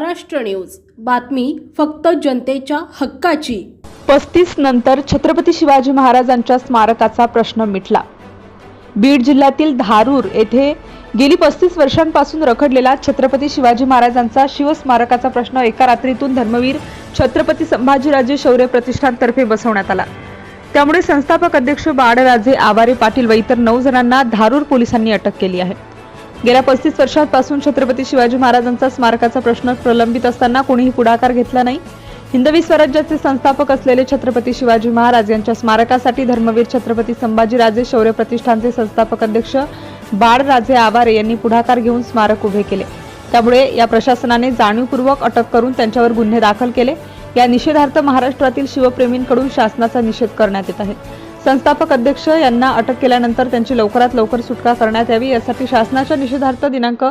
Maharashtra news. बातमी फक्त जनतेच्या हक्काची. पस्तीस नंतर छत्रपती शिवाजी महाराजांच्या स्मारकाचा प्रश्न मिटला. बीड जिल्ह्यातील धारूर येथे गेली पस्तीस वर्षांपासून रखडलेला छत्रपती शिवाजी महाराजांचा शिवस्मारकाचा प्रश्न एका रात्रीतून धर्मवीर छत्रपती संभाजीराजे शौर्य प्रतिष्ठानतर्फे बसवण्यात आला. त्यामुळे संस्थापक अध्यक्ष बाळराजे आवारे पाटील व इतर नऊ जणांना धारूर पोलिसांनी अटक केली आहे. गेल्या पस्तीस वर्षांपासून छत्रपती शिवाजी महाराजांचा स्मारकाचा प्रश्न प्रलंबित असताना कोणीही पुढाकार घेतला नाही. हिंदवी स्वराज्याचे संस्थापक असलेले छत्रपती शिवाजी महाराज यांच्या स्मारकासाठी धर्मवीर छत्रपती संभाजीराजे शौर्य प्रतिष्ठानचे संस्थापक अध्यक्ष बाळराजे आवारे यांनी पुढाकार घेऊन स्मारक उभे केले. त्यामुळे या प्रशासनाने जाणीवपूर्वक अटक करून त्यांच्यावर गुन्हे दाखल केले. या निषेधार्थ महाराष्ट्रातील शिवप्रेमींकडून शासनाचा निषेध करण्यात येत आहे. संस्थापक अध्यक्ष यांना अटक केल्यानंतर त्यांची लवकरात लवकर सुटका करण्यात यावी यासाठी शासनाच्या निषेधार्थ दिनांक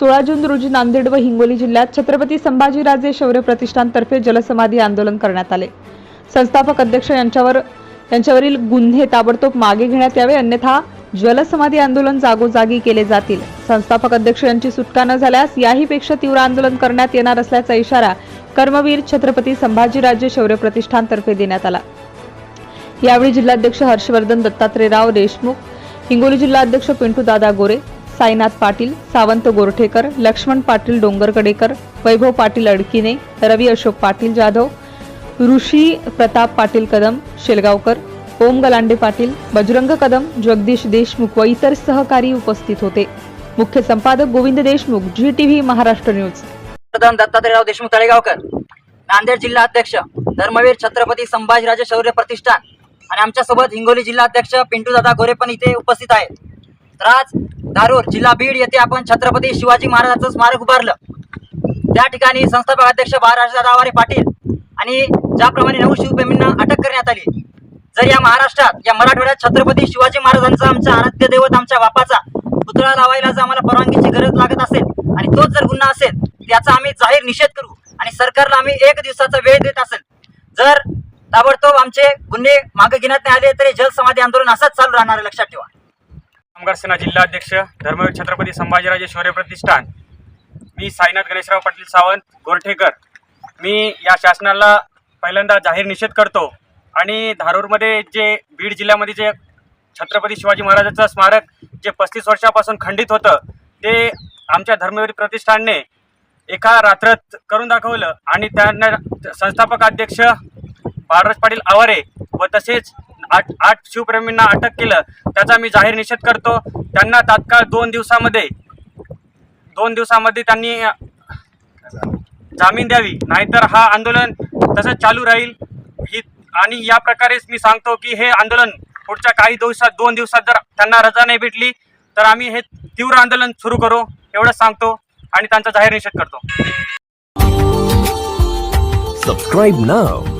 सोळा जून रोजी नांदेड व हिंगोली जिल्ह्यात छत्रपती संभाजीराजे शौर्य प्रतिष्ठानतर्फे जलसमाधी आंदोलन करण्यात आले. संस्थापक अध्यक्ष यांच्यावर यांच्यावरील गुन्हे ताबडतोब मागे घेण्यात यावे अन्यथा जलसमाधी आंदोलन जागोजागी केले जातील. संस्थापक अध्यक्ष यांची सुटका न झाल्यास याहीपेक्षा तीव्र आंदोलन करण्यात येणार असल्याचा इशारा कर्मवीर छत्रपती संभाजीराजे शौर्य प्रतिष्ठानतर्फे देण्यात आला. यावेळी जिल्हाध्यक्ष हर्षवर्धन दत्तात्रेयराव देशमुख हिंगोली जिल्हाध्यक्ष पिंटू दादा गोरे साईनाथ पाटील सावंत गोरठेकर लक्ष्मण पाटील डोंगरकडेकर वैभव पाटील अडकिने रवी अशोक पाटील जाधव ऋषी प्रताप पाटील कदम शेलगावकर ओम गलांडे पाटील बजरंग कदम जगदीश देशमुख व इतर सहकारी उपस्थित होते. मुख्य संपादक गोविंद देशमुख जी टीव्ही महाराष्ट्र न्यूज. प्रधान दत्तात्रेयराव देशमुख तळेगावकर. नांदेड जिल्हा अध्यक्ष धर्मवीर छत्रपती संभाजीराजे शौर्य प्रतिष्ठान. आणि आमच्यासोबत हिंगोली जिल्हा अध्यक्ष पिंटू दादा गोरे पण इथे उपस्थित आहेत. तर आज धारूर जिल्हा बीड येथे आपण छत्रपती शिवाजी महाराजांचं स्मारक उभारलं. त्या ठिकाणी संस्थापक अध्यक्ष बाळराजदादा आवारे पाटील आणि ज्याप्रमाणे नऊ शिवप्रेमींना अटक करण्यात आली. जर या महाराष्ट्रात या मराठवाड्यात छत्रपती शिवाजी महाराजांचा आमचा आराध्य दैवत आमच्या बापाचा पुतळा लावायला जर आम्हाला परवानगीची गरज लागत असेल आणि तोच जर गुन्हा असेल त्याचा आम्ही जाहीर निषेध करू आणि सरकारला आम्ही एक दिवसाचा वेळ देत असेल. जर ताबडतोब आमचे गुन्हे मागे घेण्यात नाही आले तरी जलसमाधी आंदोलन असंच चालू राहणार आहे, लक्षात ठेवा. कामगार सेना जिल्हाध्यक्ष धर्मवीर छत्रपती संभाजीराजे शौर्य प्रतिष्ठान मी साईनाथ गणेशराव पाटील सावंत गोरठेकर. मी या शासनाला पहिल्यांदा जाहीर निषेध करतो आणि धारूरमध्ये जे बीड जिल्ह्यामध्ये जे छत्रपती शिवाजी महाराजांचं स्मारक जे पस्तीस वर्षापासून खंडित होतं ते आमच्या धर्मवीर प्रतिष्ठानने एका रात्रत करून दाखवलं आणि त्यांना संस्थापक अध्यक्ष पारस पाटील आवारे व तसेच आठ आठ शिवप्रेमींना अटक केलं. त्याचा मी जाहीर निषेध करतो. त्यांना तात्काळ दोन दिवसामध्ये दोन दिवसामध्ये त्यांनी जामीन द्यावी. नाहीतर हा आंदोलन तसंच चालू राहील. ही आणि या प्रकारेच मी सांगतो की हे आंदोलन पुढच्या काही दिवसात दोन दिवसात जर त्यांना रजा नाही भेटली तर आम्ही हे तीव्र आंदोलन सुरू करू एवढंच सांगतो आणि त्यांचा जाहीर निषेध करतो. Subscribe now